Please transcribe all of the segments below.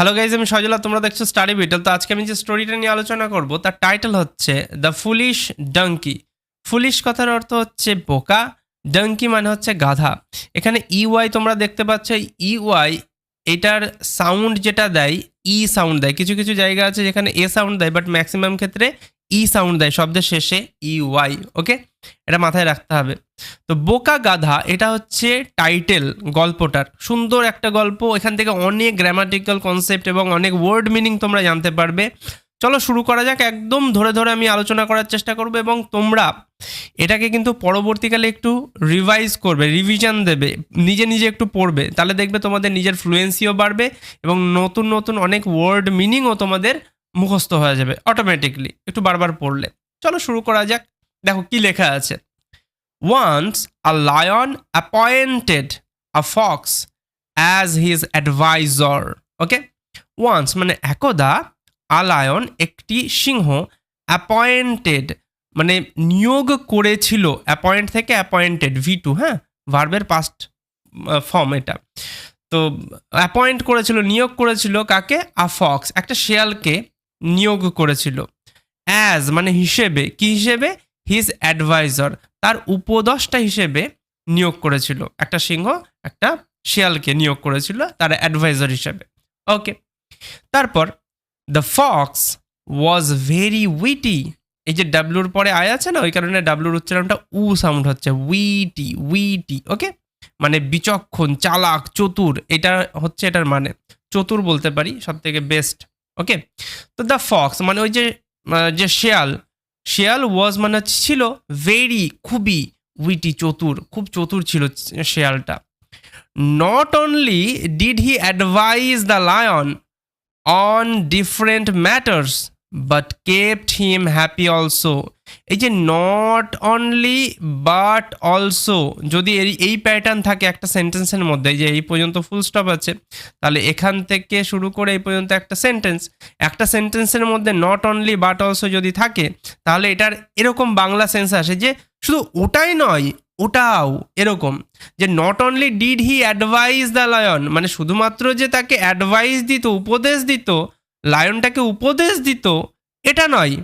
Hello guys আমি সজলা, তোমরা দেখছ স্টাডি বিটল তো আজকে আমি যে স্টোরিটা নিয়ে আলোচনা করব, তার টাইটেল হচ্ছে দ্য ফুলিশ ডাঙ্কি ফুলিশ কথার অর্থ হচ্ছে বোকা ডাঙ্কি মানে হচ্ছে গাধা। এখানে ইওয়াই তোমরা দেখতে পাচ্ছ ইওয়াই এটার সাউন্ড যেটা দেয় ই সাউন্ড দেয়। কিছু কিছু জায়গা আছে যেখানে এ সাউন্ড দেয় বাট ম্যাক্সিমাম ক্ষেত্রে ই সাউন্ড দেয়, শব্দের শেষে ই, ওয়াই ওকে এটা মাথায় রাখতে হবে। তো বোকা গাধা, এটা হচ্ছে টাইটেল গল্পটার। সুন্দর একটা গল্প, এখান থেকে অনেক গ্রামাটিক্যাল কনসেপ্ট এবং অনেক ওয়ার্ড মিনিং তোমরা জানতে পারবে। চলো শুরু করা যাক, একদম ধরে ধরে আমি আলোচনা করার চেষ্টা করব এবং তোমরা এটাকে কিন্তু পরবর্তীকালে একটু রিভাইজ করবে রিভিশন দেবে, নিজে নিজে একটু পড়বে। তাহলে দেখবে তোমাদের নিজের ফ্লুয়েন্সিও বাড়বে এবং নতুন নতুন অনেক ওয়ার্ড মিনিংও তোমাদের মুখস্থ হয়ে যাবে অটোমেটিকলি একটু বারবার পড়লে। চলো শুরু করা যাক। দেখো কি লেখা আছে। Once a lion appointed a fox as his adviser okay once মানে একদা আ লায়ন একটি সিংহ অ্যাপয়েন্টেড মানে নিয়োগ করেছিল অ্যাপয়েন্ট থেকে অ্যাপয়েন্টেড ভি টু হ্যাঁ? ভার্বের পাস্ট ফর্ম এটা। তো অ্যাপয়েন্ট করেছিল, নিয়োগ করেছিল কাকে? আ ফক্স একটা শেয়ালকে নিয়োগ করেছিল। অ্যাজ মানে হিসেবে, কি হিসেবে? হিজ অ্যাডভাইজার তার উপদষ্টা হিসেবে নিয়োগ করেছিল। একটা সিংহ, একটা শিয়ালকে নিয়োগ করেছিল, তার অ্যাডভাইজার হিসেবে। ওকে তারপর the fox was very witty এই যে ডাব্লুর পরে আয় আছে না, ওই কারণে ডাব্লুর উচ্চারণটা উ সাউন্ড হচ্ছে উইটি উইটি ওকে মানে বিচক্ষণ, চালাক, চতুর, এটা হচ্ছে এটার মানে। চতুর বলতে পারি সব থেকে বেস্ট ওকে তো দ্য ফক্স মানে ওই যে যে শেয়াল শেয়াল ওয়াজ মানে ছিল ভেরি খুবই উইটি চতুর, খুব চতুর ছিল শেয়ালটা। Not only did he advise the lion on different matters but kept him happy also এই যে নট অনলি বাট অলসো যদি এই প্যাটার্ন থাকে একটা সেন্টেন্সের মধ্যে, যে এই পর্যন্ত ফুল স্টপ আছে, তাহলে এখান থেকে শুরু করে এই পর্যন্ত একটা সেন্টেন্স একটা সেন্টেন্সের মধ্যে নট অনলি বাট অলসো যদি থাকে, তাহলে এটার এরকম বাংলা সেন্স আসে যে শুধু ওটাই নয়, ওটাও এরকম, যে not only did he advise the lion মানে শুধুমাত্র যে তাকে অ্যাডভাইস দিত, উপদেশ দিত লায়নটাকে উপদেশ দিত, এটা নয়।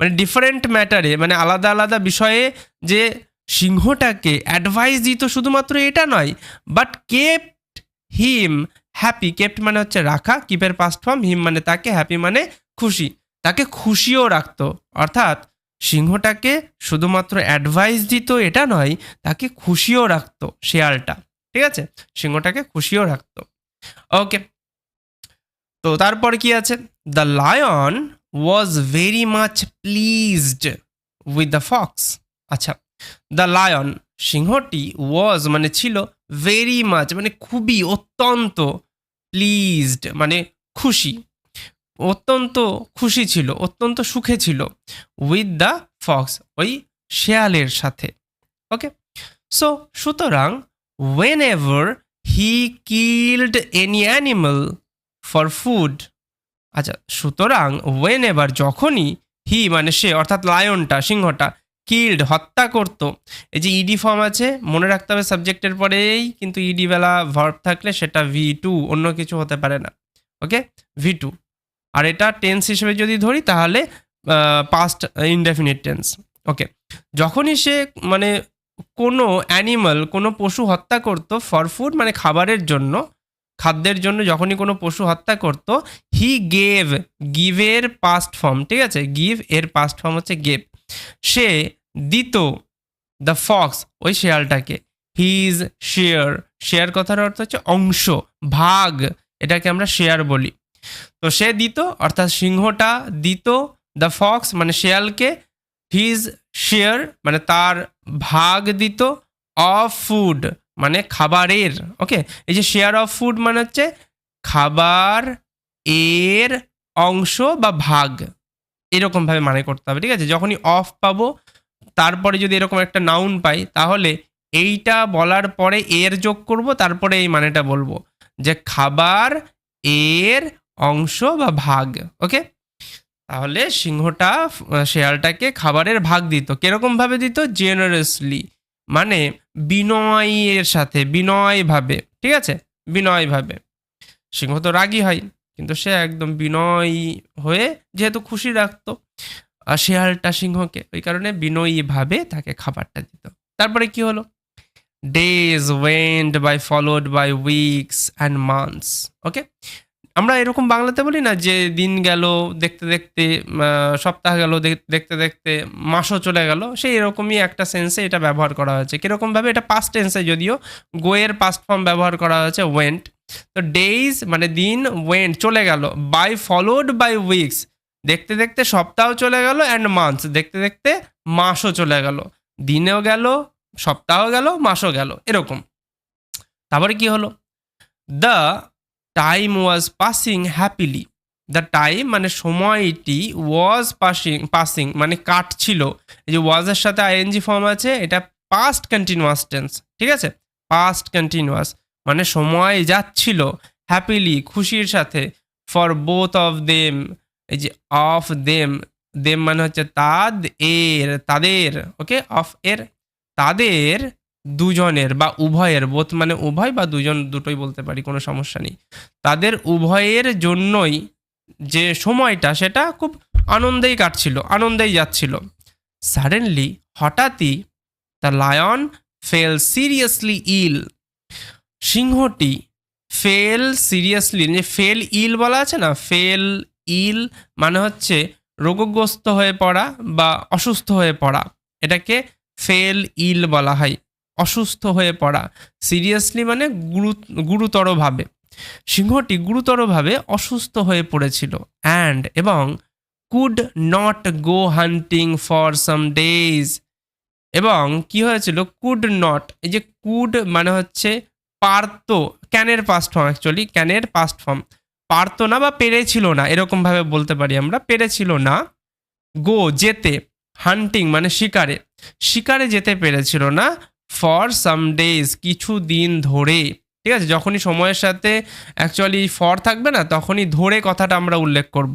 মানে ডিফারেন্ট ম্যাটারে মানে আলাদা আলাদা বিষয়ে যে সিংহটাকে অ্যাডভাইস দিত শুধুমাত্র এটা নয় but kept him happy kept মানে হচ্ছে রাখা কিপের পাস্ট ফর্ম হিম মানে তাকে হ্যাপি মানে খুশি। তাকে খুশিও রাখতো। অর্থাৎ সিংহটাকে শুধুমাত্র অ্যাডভাইস দিত এটা নয়, তাকে খুশিও রাখত শেয়ালটা। ঠিক আছে? সিংহটাকে খুশিও রাখত। ওকে তো তারপর কি আছে? The lion was very much pleased with the fox আচ্ছা দ্য লায়ন সিংহটি ওয়াজ মানে ছিল ভেরি মাচ মানে খুবই অত্যন্ত প্লিজড মানে খুশি। অত্যন্ত খুশি ছিল, অত্যন্ত সুখে ছিল উইথ দ্য ফক্স ওই শেয়ালের সাথে। ওকে সো সুতরাং whenever he killed any animal for food আচ্ছা সুতরাং ওয়েন এভার যখনই হি মানে সে, অর্থাৎ লায়নটা সিংহটা কিল্ড হত্যা করত, এই যে ইডি ফর্ম আছে, মনে রাখতে হবে সাবজেক্টের পরেই, কিন্তু ইডি বেলা ভার্ব থাকলে সেটা ভি টু অন্য কিছু হতে পারে না ওকে ভি টু আর এটা টেন্স হিসেবে যদি ধরি, তাহলে পাস্ট ইনডেফিনিট টেন্স ওকে যখনই সে মানে কোনো অ্যানিমাল কোনো পশু হত্যা করত ফর ফুড মানে খাবারের জন্য খাদ্যের জন্য যখনই কোনো পশু হত্যা করত হি গেভ গিভের পাস্ট ফর্ম ঠিক আছে? গিভ এর পাস্ট ফর্ম হচ্ছে গেভ সে দিত দ্য ফক্স ওই শেয়ালটাকে। হিজ শেয়ার শেয়ার কথার অর্থ হচ্ছে অংশ, ভাগ, এটাকে আমরা শেয়ার বলি। তো সে দিত, অর্থাৎ সিংহটা দিত দ্য ফক্স মানে শেয়ালকে হিজ শেয়ার মানে তার ভাগ দিত অফ ফুড মানে খাবারের ওকে এই যে শেয়ার অফ ফুড মানে হচ্ছে খাবার এর অংশ বা ভাগ। এরকমভাবে মানে করতে হবে, ঠিক আছে? যখনই অফ পাবো, তারপরে যদি এরকম একটা নাউন পাই, তাহলে এইটা বলার পরে এর যোগ করব, তারপরে এই মানেটা বলব। যে খাবার এর অংশ বা ভাগ ওকে তাহলে সিংহটা শেয়ালটাকে খাবারের ভাগ দিত। কীরকম ভাবে দিত? জেনারেসলি মানে বিনয়ের সাথে, বিনয়ভাবে, ঠিক আছে? বিনয়ভাবে। সিংহ তো রাগী হয়, কিন্তু সে একদম বিনয়ী হয়ে যেহেতু খুশি রাখতো শেয়ালটা সিংহকে, ওই কারণে বিনয়ী ভাবে তাকে খাবারটা দিত। তারপরে কি হলো? Days went by followed by weeks and months okay আমরা এরকম বাংলাতে বলি না যে দিন গেল, দেখতে দেখতে সপ্তাহ গেল দেখ- দেখতে দেখতে মাসও চলে গেল। সেই এরকমই একটা সেন্সে এটা ব্যবহার করা হয়েছে। কীরকমভাবে এটা পাস্ট টেন্সে যদিও গোয়ের পাস্ট ফর্ম ব্যবহার করা হয়েছে ওয়েন্ট তো ডেইজ মানে দিন ওয়েন্ট চলে গেল। বাই ফলোড বাই উইকস দেখতে দেখতে সপ্তাহ চলে গেল অ্যান্ড মান্থস দেখতে দেখতে মাসও চলে গেল। দিনেও গেল সপ্তাহ গেল, মাসও গেল। এরকম। তারপরে কি হলো? The time was passing happily the time মানে সময়টি ওয়াজ পাসিং পাসিং মানে কাটছিল। এই যে ওয়াজের সাথে আইএনজি ফর্ম আছে, এটা পাস্ট কন্টিনিউয়াস টেন্স ঠিক আছে? পাস্ট কন্টিনিউয়াস মানে সময় যাচ্ছিল হ্যাপিলি খুশির সাথে। ফর বোথ অফ দেম এই যে অফ দেম দেম মানে হচ্ছে তাদ এর তাদের ওকে অফ এর, তাদের দুজনের বা উভয়ের বোধ মানে উভয় বা দুজন দুটোই বলতে পারি, কোনো সমস্যা নেই। তাদের উভয়ের জন্যই যে সময়টা, সেটা খুব আনন্দেই কাটছিল, আনন্দেই যাচ্ছিল। সাডেনলি হঠাৎই the lion fell seriously ill সিংহটি fell seriously যে ফেল ইল বলা আছে না ফেল ইল মানে হচ্ছে রোগগ্রস্ত হয়ে পড়া বা অসুস্থ হয়ে পড়া। এটাকে ফেল ইল বলা হয়। অসুস্থ হয়ে পড়া। সিরিয়াসলি মানে গুরু, গুরুতরভাবে। সিংহটি গুরুতরভাবে অসুস্থ হয়ে পড়েছিল। অ্যান্ড এবং could not go hunting for some days এবং কি হয়েছিল? কুড নট এই যে কুড মানে হচ্ছে পারত, ক্যানের পাস্ট ফর্ম অ্যাকচুয়ালি ক্যানের পাস্ট ফর্ম পারতো না বা পেরেছিল না, এরকমভাবে বলতে পারি আমরা। পেরেছিল না গো যেতে হান্টিং মানে শিকারে। শিকারে যেতে পেরেছিল না ফর সাম ডেজ কিছু দিন ধরে, ঠিক আছে? যখনই সময়ের সাথে অ্যাকচুয়ালি ফর থাকবে না, তখনই ধরে কথাটা আমরা উল্লেখ করব।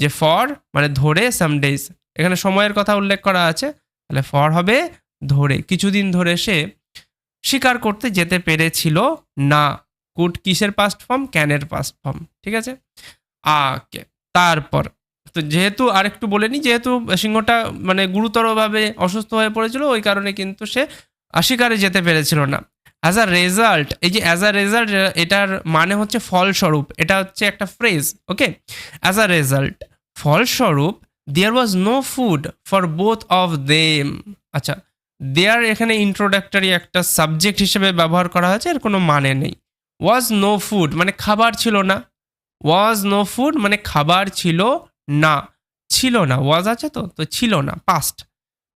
যে ফর মানে ধরে সাম ডেজ এখানে সময়ের কথা উল্লেখ করা আছে, তাহলে ফর হবে ধরে। কিছুদিন ধরে সে শিকার করতে যেতে পেরেছিল না। কুট কিসের পাস্ট ফর্ম ক্যানের পাস্ট ফর্ম ঠিক আছে? আকে, তারপর, তো যেহেতু আরেকটু বলে নিই যেহেতু সিংহটা মানে গুরুতরভাবে অসুস্থ হয়ে পড়েছিল, ওই কারণে কিন্তু সে শিকারে যেতে পেরেছিল না। অ্যাজ আ রেজাল্ট এই যে অ্যাজ আ রেজাল্ট এটার মানে হচ্ছে ফলস্বরূপ, এটা হচ্ছে একটা phrase okay as a result ফলস্বরূপ there was no food for both of them আচ্ছা দেয়ার এখানে ইন্ট্রোডাক্টরি একটা সাবজেক্ট হিসেবে ব্যবহার করা হয়েছে, এর কোনো মানে নেই। ওয়াজ নো ফুড মানে খাবার ছিল না। ওয়াজ নো ফুড মানে খাবার ছিল না। ছিল না ওয়াজ আছে তো? তো ছিল না পাস্ট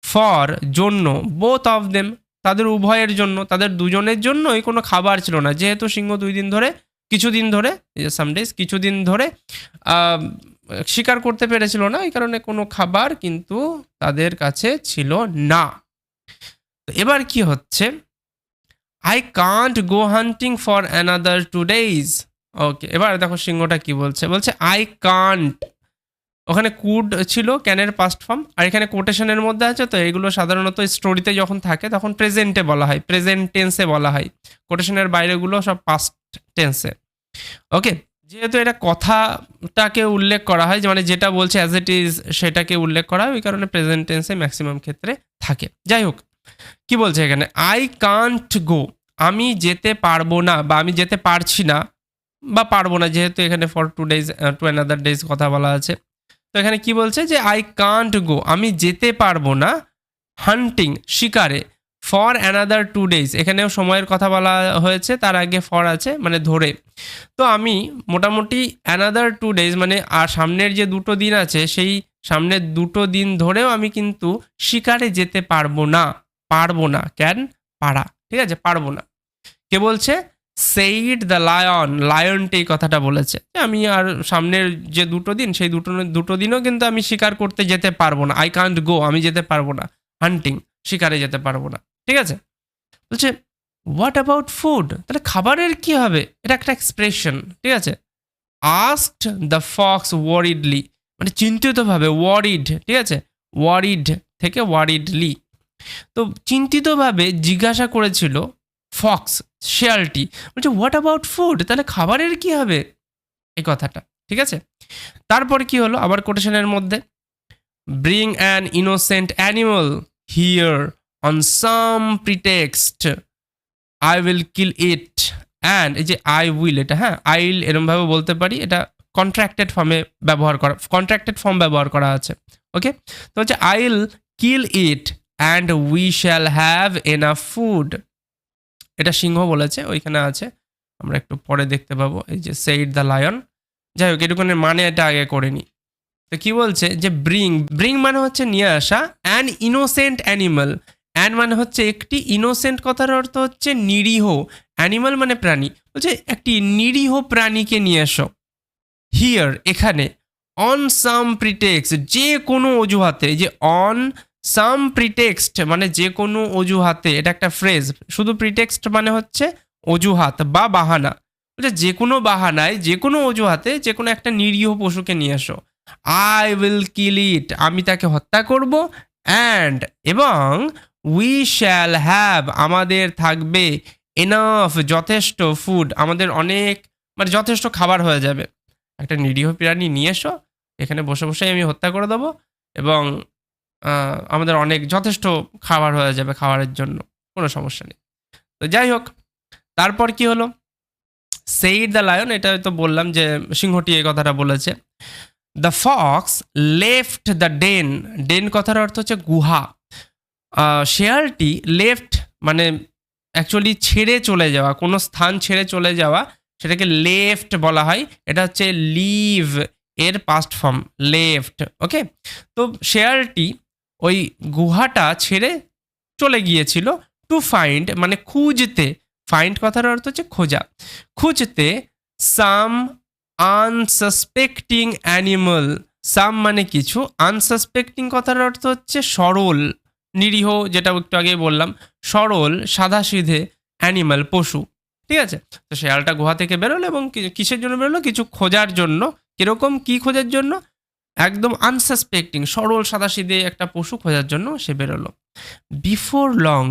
ফর জন্য বোথ অফ দেম তাদের উভয়ের জন্য, তাদের দুজনের জন্যই কোনো খাবার ছিল না। যেহেতু সিংহ দুই দিন ধরে, কিছুদিন ধরে সামডেজ কিছুদিন ধরে শিকার করতে পেরেছিল না, এই কারণে কোনো খাবার কিন্তু তাদের কাছে ছিল না। এবার কি হচ্ছে? I can't go hunting for another two days okay এবার দেখো সিংহটা কি বলছে। বলছে আই কান্ট ওখানে কুড ছিল ক্যানের পাস্ট ফর্ম আর এখানে কোটেশনের মধ্যে আছে, তো এগুলো সাধারণত স্টোরিতে যখন থাকে, তখন প্রেজেন্টে বলা হয় প্রেজেন্ট টেন্সে বলা হয়। কোটেশনের বাইরেগুলো সব পাস্ট টেন্সে ওকে যেহেতু এটা কথাটাকে উল্লেখ করা হয় মানে যেটা বলছে অ্যাজ ইট ইজ সেটাকে উল্লেখ করা হয়, ওই কারণে প্রেজেন্ট টেন্সে ম্যাক্সিমাম ক্ষেত্রে থাকে। যাই হোক, কি বলছে এখানে? আই কান্ট গো আমি যেতে পারব না, বা আমি যেতে পারছি না, বা পারব না, যেহেতু এখানে for two days two another days কথা বলা আছে। তো এখানে কি বলছে যে আই কান্ট গো আমি যেতে পারব না হান্টিং শিকারে ফর অ্যানাদার টু ডেজ এখানেও সময়ের কথা বলা হয়েছে, তার আগে ফর আছে মানে ধরে। তো আমি মোটামুটি অ্যানাদার টু ডেজ মানে আর সামনের যে দুটো দিন আছে, সেই সামনের দুটো দিন ধরেও আমি কিন্তু শিকারে যেতে পারব না পারব না কেন পারা, ঠিক আছে? পারব না। কে বলছে? সেইড দ্য লায়ন লায়নটি এই কথাটা বলেছে আমি আর সামনের যে দুটো দিন, সেই দুটো দুটো দিনও কিন্তু আমি শিকার করতে যেতে পারব না। আই কান্ট গো আমি যেতে পারব না। হান্টিং শিকারে যেতে পারব না। ঠিক আছে? বলছে হোয়াট অ্যাবাউট ফুড তাহলে খাবারের কি হবে? এটা একটা এক্সপ্রেশন ঠিক আছে? আস্কড দ্য ফক্স ওয়ারিডলি মানে চিন্তিতভাবে ওয়ারিড ঠিক আছে? ওয়ারিড থেকে ওয়ারিডলি তো চিন্তিতভাবে জিজ্ঞাসা করেছিল ফক্স শেয়ালটি বলছে হোয়াট অ্যাবাউট ফুড তাহলে খাবারের কি হবে? এই কথাটা, ঠিক আছে? তারপর কি হলো? আবার কোটেশনের মধ্যে bring an innocent animal here on some pretext I will kill it and এই যে আই উইল এটা হ্যাঁ? আই উইল এরমভাবে বলতে পারি, এটা কন্ট্রাক্টেড ফর্মে ব্যবহার করা কন্ট্রাক্টেড ফর্ম ব্যবহার করা আছে। ওকে তো হচ্ছে I will kill it and we shall have enough food এটা সিংহ বলেছে, ওইখানে আছে। আমরা একটু পরে দেখতে পাবো, এই যে সেইড দ্য লায়ন যাই হোক এটুকুনের মানে এটা আগে করে নিই তো কি বলছে? যে ব্রিং ব্রিং মানে হচ্ছে নিয়ে আসা অ্যান ইনোসেন্ট অ্যানিমাল অ্যান মানে হচ্ছে একটি ইনোসেন্ট কথার অর্থ হচ্ছে নিরীহ। অ্যানিমাল মানে প্রাণী। বলছে, একটি নিরীহ প্রাণীকে নিয়ে এসো। হিয়ার এখানে। অন সাম প্রিটেক্স যে কোনো অজুহাতে যে অন সাম প্রিটেক্সট মানে যে কোনো অজুহাতে, এটা একটা ফ্রেজ শুধু প্রিটেক্সট মানে হচ্ছে অজুহাত বা বাহানা। বলছে যে কোনো বাহানায়, যে কোনো অজুহাতে, যে কোনো একটা নিরীহ পশুকে নিয়ে এসো আই উইল কিল ইট আমি তাকে হত্যা করব অ্যান্ড এবং উই শ্যাল হ্যাভ আমাদের থাকবে এনাফ যথেষ্ট ফুড আমাদের অনেক মানে যথেষ্ট খাবার হয়ে যাবে। একটা নিরীহ প্রাণী নিয়ে এসো, এখানে বসে বসে আমি হত্যা করে দেবো, এবং আমাদের অনেক যথেষ্ট খাবার হয়ে যাবে খাবারের জন্য, কোনো সমস্যা নেই। তো যাই হোক, তারপর কি হলো? সেইড দ্য লায়ন এটা তো বললাম যে সিংহটি এই কথাটা বলেছে। The fox left the den den কথার অর্থ হচ্ছে গুহা। শেয়ালটি লেফট মানে অ্যাকচুয়ালি ছেড়ে চলে যাওয়া, কোনো স্থান ছেড়ে চলে যাওয়া, সেটাকে লেফট বলা হয়। এটা হচ্ছে লিভ এর পাস্ট ফর্ম লেফট ওকে তো শেয়ালটি ওই গুহাটা ছেড়ে চলে গিয়েছিল টু ফাইন্ড মানে খুঁজতে। ফাইন্ড কথার অর্থ হচ্ছে খোঁজা। খুঁজতে সাম আনসাসপেক্টিং অ্যানিমাল সাম মানে কিছু। আনসাসপেক্টিং কথার অর্থ হচ্ছে সরল, নিরীহ, যেটা একটু আগে বললাম। সরল, সাদাসিধে অ্যানিমাল পশু। ঠিক আছে? তো শেয়ালটা গুহা থেকে বেরোলো এবং কিসের জন্য বেরোলো? কিছু খোঁজার জন্য। কীরকম কি খোঁজার জন্য? একদম আনসাসপেক্টিং সরল, সাদাসিধে একটা পশু খোঁজার জন্য সে বেরোলো। বিফোর লং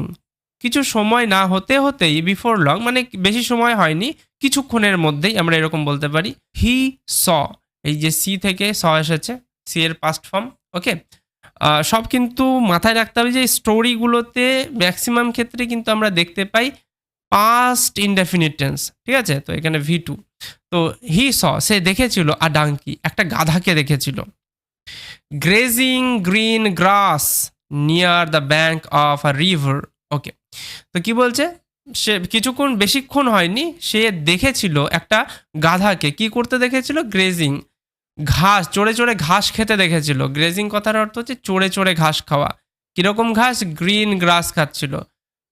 কিছু সময় না হতে হতেই বিফোর লং মানে বেশি সময় হয়নি, কিছুক্ষণের মধ্যেই আমরা এরকম বলতে পারি হি স এই যে সি থেকে স এসেছে, সি এর পাস্ট ফর্ম ওকে সব কিন্তু মাথায় রাখতে হবে যে স্টোরিগুলোতে ম্যাক্সিমাম ক্ষেত্রে কিন্তু আমরা দেখতে পাই পাস্ট ইনডেফিনিট টেন্স ঠিক আছে? তো এখানে ভি টু তো হি স সে দেখেছিল আর ডাঙ্কি একটা গাধাকে দেখেছিল। Grazing green grass near the bank of a river okay তো কি বলছে? সে কিছুক্ষণ, বেশিক্ষণ হয়নি, সে দেখেছিল একটা গাধাকে। কি করতে দেখেছিল? গ্রেজিং ঘাস, চড়ে চড়ে ঘাস খেতে দেখেছিল। গ্রেজিং কথার অর্থ হচ্ছে চড়ে চড়ে ঘাস খাওয়া। কীরকম ঘাস? গ্রিন গ্রাস খাচ্ছিল।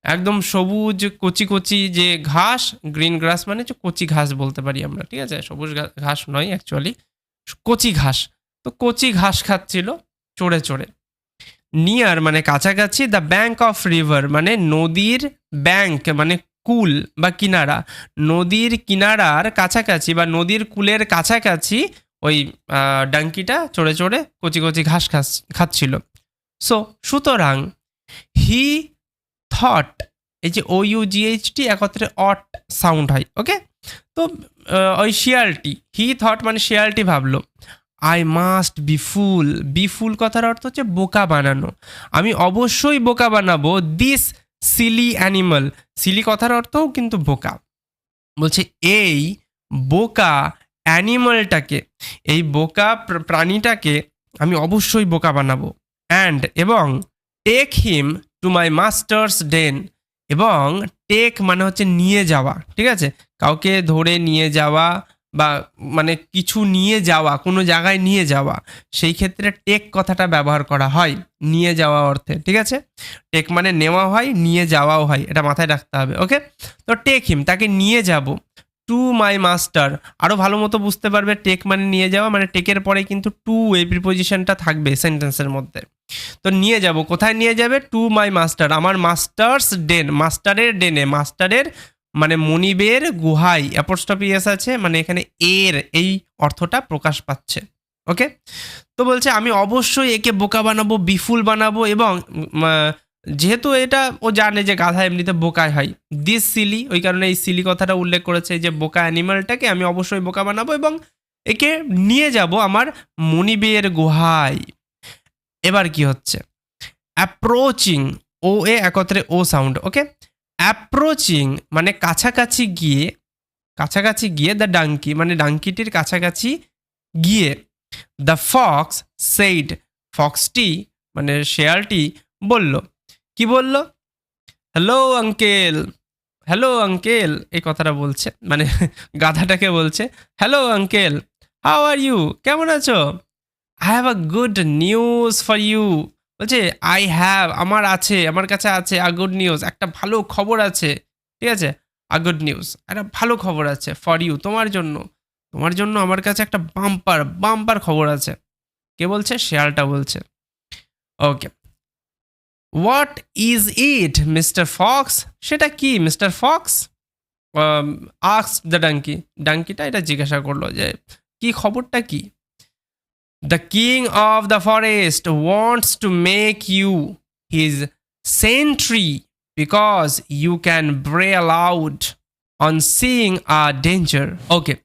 একদম সবুজ কচি কচি যে ঘাস গ্রিন গ্রাস মানে হচ্ছে কচি ঘাস বলতে পারি আমরা, ঠিক আছে? সবুজ ঘাস নয় অ্যাকচুয়ালি কচি ঘাস। তো কচি ঘাস খাচ্ছিল চড়ে চড়ে। নিয়ার মানে কাছাকাছি দ্য ব্যাঙ্ক অফ রিভার মানে নদীর ব্যাঙ্ক মানে কুল বা কিনারা। নদীর কিনারার কাছাকাছি বা নদীর কুলের কাছাকাছি ওই ডাঙ্কিটা চড়ে চড়ে কচি কচি ঘাস খাচ্ছিল। সো সুতরাং হি থট এই যে ও ইউ জিএইচটি একত্রে অট সাউন্ড হয় ওকে তো ওই শিয়ালটি হি থট মানে শিয়ালটি ভাবলো। I must befool befool কথার অর্থ হচ্ছে বোকা বানানো। আমি অবশ্যই বোকা বানাবো দিস সিলি অ্যানিমাল সিলি কথার অর্থও কিন্তু বোকা। বলছে, এই বোকা অ্যানিমালটাকে এই বোকা প্র- প্রাণীটাকে আমি অবশ্যই বোকা বানাবো। অ্যান্ড এবং take him to my master's den এবং টেক মানে হচ্ছে নিয়ে যাওয়া, ঠিক আছে? কাউকে ধরে নিয়ে যাওয়া বা মানে কিছু নিয়ে যাওয়া, কোনো জায়গায় নিয়ে যাওয়া, সেই ক্ষেত্রে টেক কথাটা ব্যবহার করা হয়, নিয়ে যাওয়া অর্থে, ঠিক আছে? টেক মানে নেওয়া হয়, নিয়ে যাওয়াও হয়, এটা মাথায় রাখতে হবে ওকে তো টেক হিম তাকে নিয়ে যাব টু মাই মাস্টার আরও ভালো মতো বুঝতে পারবে টেক মানে নিয়ে যাওয়া মানে টেকের পরে কিন্তু টু এই প্রিপোজিশনটা থাকবে সেন্টেন্সের মধ্যে। তো নিয়ে যাব। কোথায় নিয়ে যাবে? টু মাই মাস্টার আমার মাস্টার্স ডেন মাস্টারের ডেনে মাস্টারের মানে মনিবের গুহাই অ্যাপোস্টপি এস আছে মানে এখানে এর, এই অর্থটা প্রকাশ পাচ্ছে। ওকে তো বলছে, আমি অবশ্যই একে বোকা বানাবো, বিফুল বানাবো এবং যেহেতু এটা ও জানে যে গাধা এমনিতে বোকায় হয় দিস সিলি ওই কারণে এই সিলি কথাটা উল্লেখ করেছে যে বোকা অ্যানিমালটাকে আমি অবশ্যই বোকা বানাবো এবং একে নিয়ে যাব আমার মনিবের গুহায়। এবার কি হচ্ছে? অ্যাপ্রোচিং ও এ একত্রে ও সাউন্ড ওকে অ্যাপ্রোচিং মানে কাছাকাছি গিয়ে কাছাকাছি গিয়ে দ্য ডাঙ্কি মানে ডাঙ্কিটির কাছাকাছি গিয়ে দ্য ফক্স সেইড ফক্সটি মানে শেয়ালটি বলল। কি বলল? হ্যালো আঙ্কেল হ্যালো আঙ্কেল এই কথাটা বলছে মানে গাধাটাকে বলছে hello uncle how are you কেমন আছো? I have a good news for you বলছে আই হ্যাভ আমার আছে, আমার কাছে আছে আ গুড নিউজ একটা ভালো খবর আছে। ঠিক আছে? আ গুড নিউজ একটা ভালো খবর আছে ফর ইউ তোমার জন্য। তোমার জন্য আমার কাছে একটা বাম্পার বাম্পার খবর আছে। কে বলছে? শেয়ালটা বলছে। Okay what is it Mr fox সেটা কি Mr fox asks the donkey ডাঙ্কিটা এটা জিজ্ঞাসা করল যে, কি খবরটা কি? The king of the forest wants to make you his sentry because you can bray out on seeing a danger okay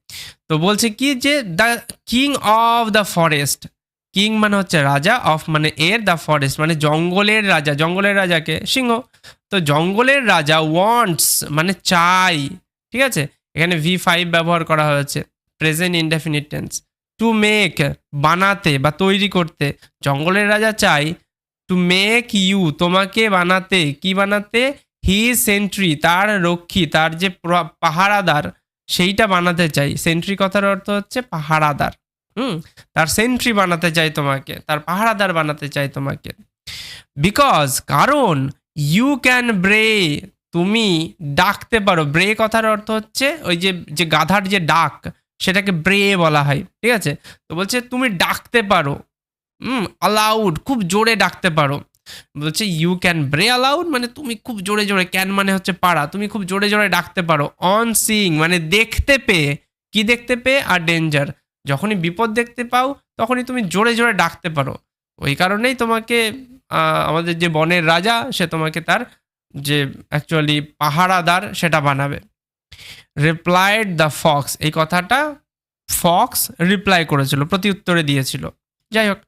তো বলছে কি যে the king of the forest king মানে হচ্ছে রাজা অফ মানে এর দ্য ফরেস্ট মানে জঙ্গলের রাজা। জঙ্গলের রাজাকে? সিংহ। তো জঙ্গলের রাজা ওয়ান্টস মানে চাই ঠিক আছে? এখানে ভি ফাইভ ব্যবহার করা হয়েছে। Present indefinite tense to make বানাতে বা তৈরি করতে। জঙ্গলের রাজা চাই টু মেক ইউ তোমাকে বানাতে। কি বানাতে? হি সেন্ট্রি তার রক্ষী, তার যে পাহারাদার, সেইটা বানাতে চাই। সেন্ট্রি কথার অর্থ হচ্ছে পাহারাদার। হুম? তার সেন্ট্রি বানাতে চাই তোমাকে, তার পাহারাদার বানাতে চাই তোমাকে। বিকজ কারণ ইউ ক্যান ব্রে তুমি ডাকতে পারো। ব্রে কথার অর্থ হচ্ছে ওই যে যে গাধার যে ডাক সেটাকে ব্রে বলা হয়, ঠিক আছে? তো বলছে, তুমি ডাকতে পারো। হুম অ্যালাউড খুব জোরে ডাকতে পারো। বলছে ইউ ক্যান ব্রে অ্যালাউড মানে তুমি খুব জোরে জোরে ক্যান মানে হচ্ছে পাড়া তুমি খুব জোরে জোরে ডাকতে পারো। অন সিং মানে দেখতে পেয়ে, কি দেখতে পেয়ে? আর ডেঞ্জার যখনই বিপদ দেখতে পাও, তখনই তুমি জোরে জোরে ডাকতে পারো। ওই কারণেই তোমাকে আমাদের যে বনের রাজা, সে তোমাকে তার যে অ্যাকচুয়ালি পাহারাদার, সেটা বানাবে। রিপ্লাইড দ্য ফক্স এই কথাটা ফক্স রিপ্লাই করেছিল, প্রতিউত্তরে দিয়েছিল। যাই হোক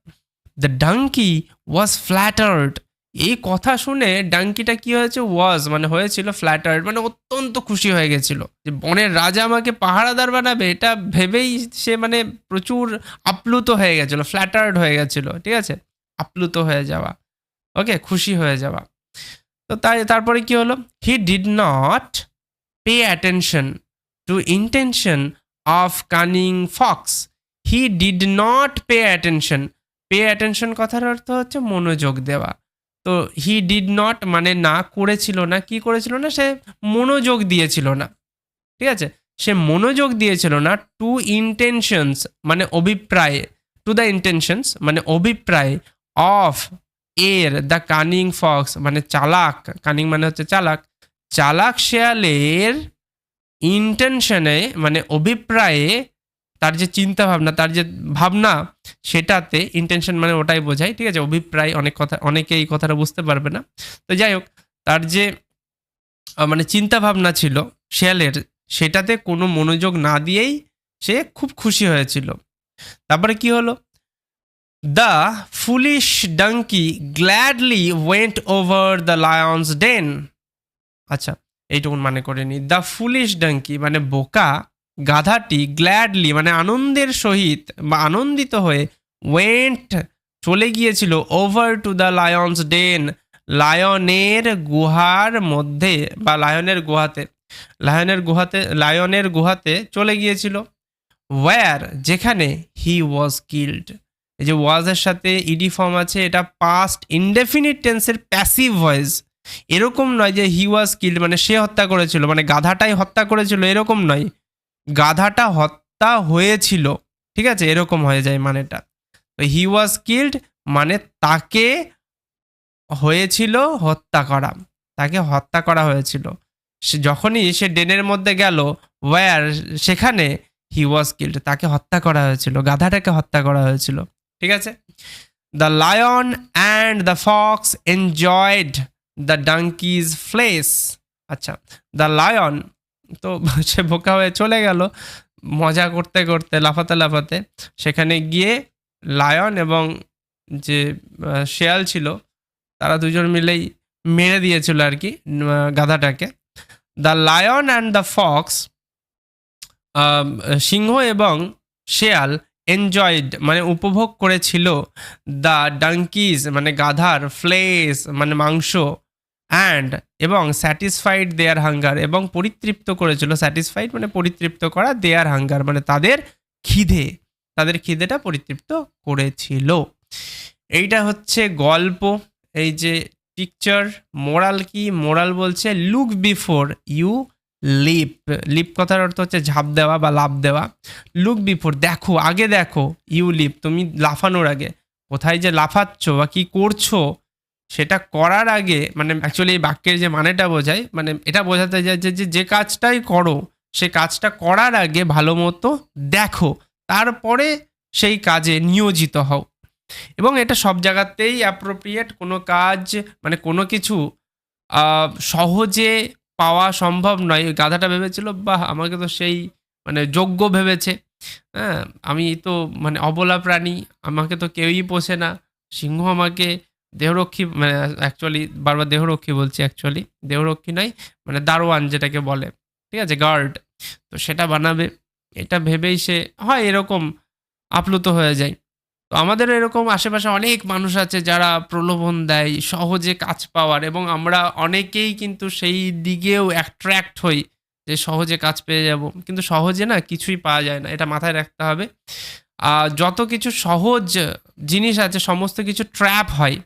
দ্য ডাঙ্কি ওয়াজ ফ্ল্যাটার্ড এই কথা শুনে ডাঙ্কিটা কি হয়েছে? ওয়াজ মানে হয়েছিল ফ্ল্যাটার্ড মানে অত্যন্ত খুশি হয়ে গেছিল। যে বনের রাজা আমাকে পাহারাদার বানাবে, এটা ভেবেই সে মানে প্রচুর আপ্লুত হয়ে গেছিল ফ্ল্যাটার্ড হয়ে গেছিল, ঠিক আছে? আপ্লুত হয়ে যাওয়া ওকে খুশি হয়ে যাওয়া। তো তাই, তারপরে কি হলো? He did not pay attention to intention of cunning fox he did not pay attention pay attention কথার অর্থ হচ্ছে মনোযোগ দেওয়া। তো হি ডিড নট মানে না করেছিল না, কি করেছিল না, সে মনোযোগ দিয়েছিল না। ঠিক আছে? সে মনোযোগ দিয়েছিল না টু ইন্টেনশনস মানে অভিপ্রায় টু দ্য ইন্টেনশনস মানে অভিপ্রায় অফ এর দ্য কানিং ফক্স মানে চালাক। কানিং মানে হচ্ছে চালাক। চালাক শেয়ালের ইন্টেনশনে মানে অভিপ্রায়ে তার যে চিন্তা ভাবনা তার যে ভাবনা, সেটাতে ইন্টেনশন মানে ওটাই বোঝায়, ঠিক আছে? অভিপ্রায় অনেক কথা, অনেকে এই কথাটা বুঝতে পারবে না। তো যাই হোক, তার যে মানে চিন্তা ভাবনা ছিল শেয়ালের, সেটাতে কোনো মনোযোগ না দিয়েই সে খুব খুশি হয়েছিল। তারপরে কি হলো? The foolish donkey gladly went over the lion's den আচ্ছা এইটুকুন মানে করে নি। দ্য ফুলিশ ডাঙ্কি মানে বোকা, গাধাটি গ্ল্যাডলি মানে আনন্দের সহিত বা আনন্দিত হয়ে ওয়েন্ট চলে গিয়েছিল over to the lion's den, লায়নের গুহার মধ্যে বা লায়নের গুহাতে লায়নের গুহাতে লায়নের গুহাতে চলে গিয়েছিল। ওয়্যার যেখানে হি ওয়াজ কিল্ড এই যে ওয়াজের সাথে ইডি ফর্ম আছে, এটা পাস্ট ইনডেফিনিট টেন্সের প্যাসিভ ভয়েস এরকম নয় যে হি ওয়াজ কিল্ড মানে সে হত্যা করেছিল মানে গাধাটাই হত্যা করেছিল, এরকম নয়। গাধাটা হত্যা হয়েছিল, ঠিক আছে? এরকম হয়ে যায় মানেটা। তো হি ওয়াজ কিল্ড মানে তাকে হয়েছিল হত্যা করা, তাকে হত্যা করা হয়েছিল। সে যখনই সে ডেনের মধ্যে গেল ওয়্যার সেখানে হি ওয়াজ কিল্ড তাকে হত্যা করা হয়েছিল, গাধাটাকে হত্যা করা হয়েছিল, ঠিক আছে? The lion and the fox enjoyed the donkey's flesh আচ্ছা দ্য লায়ন তো সে বোকা হয়ে চলে গেল। মজা করতে করতে, লাফাতে লাফাতে সেখানে গিয়ে লায়ন এবং যে শেয়াল ছিল, তারা দুজন মিলেই মেরে দিয়েছিল আর কি গাধাটাকে। The lion and the fox সিংহ এবং শেয়াল এনজয়েড মানে উপভোগ করেছিল দ্য ডাঙ্কিজ মানে গাধার ফ্লেস মানে মাংস অ্যান্ড এবং স্যাটিসফাইড দেয়ার হাঙ্গার এবং পরিতৃপ্ত করেছিল। স্যাটিসফাইড মানে পরিতৃপ্ত করা দেয়ার হাঙ্গার মানে তাদের খিদে, তাদের খিদেটা পরিতৃপ্ত করেছিল। এইটা হচ্ছে গল্প, এই যে পিকচার মোরাল কি? মোরাল বলছে look before you leap leap কথার অর্থ হচ্ছে ঝাঁপ দেওয়া বা লাভ দেওয়া। লুক বিফোর দেখো, আগে দেখো ইউ লিপ তুমি লাফানোর আগে। কোথায় যে লাফাচ্ছ বা কি করছ সেটা করার আগে মানে অ্যাকচুয়ালি এই বাক্যের যে মানেটা বোঝায় মানে এটা বোঝাতে যায় যে, যে- কাজটাই করো, সে কাজটা করার আগে ভালো মতো দেখো, তারপরে সেই কাজে নিয়োজিত হও। এবং এটা সব জায়গাতেই অ্যাপ্রোপ্রিয়েট কোনো কাজ মানে কোনো কিছু সহজে পাওয়া সম্ভব নয়। গাধাটা ভেবেছিল, বাহ, আমাকে তো সেই মানে যোগ্য ভেবেছে। হ্যাঁ আমি তো মানে অবলা প্রাণী, আমাকে তো কেউই পোষে না, সিংহ আমাকে দেহরক্ষী মানে অ্যাকচুয়ালি বারবার দেহরক্ষী বলছি অ্যাকচুয়ালি দেহরক্ষী নয় মানে দারোয়ান যেটাকে বলে, ঠিক আছে গার্ড তো সেটা বানাবে, এটা ভেবেই সে, হয় এরকম আপ্লুত হয়ে যায়। তো আমাদের এরকম আশেপাশে অনেক মানুষ আছে যারা প্রলোভন দেয়, সহজে কাজ পাওয়ার, এবং আমরা অনেকেই কিন্তু সেই দিকেও অ্যাট্রাক্ট হই যে সহজে কাজ পেয়ে যাব। কিন্তু সহজে না কিছুই পাওয়া যায় না, এটা মাথায় রাখতে হবে। আর যত কিছু সহজ জিনিস আছে, সমস্ত কিছু ট্র্যাপ হয়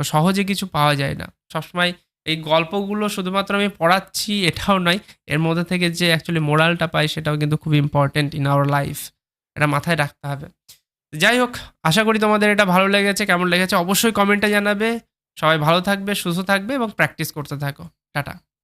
তো সহজে কিছু পাওয়া যায় না। সবসময় এই গল্পগুলো শুধুমাত্র আমি পড়াচ্ছি এটাও নয়, এর মধ্যে থেকে যে অ্যাকচুয়ালি মোরালটা পাই সেটাও কিন্তু খুব ইম্পর্টেন্ট ইন আওয়ার লাইফ এটা মাথায় রাখতে হবে। যাই হোক, আশা করি তোমাদের এটা ভালো লেগেছে, কেমন লেগেছে অবশ্যই কমেন্টে জানাবে। সবাই ভালো থাকবে, সুস্থ থাকবে এবং প্র্যাকটিস করতে থাকো। টাটা।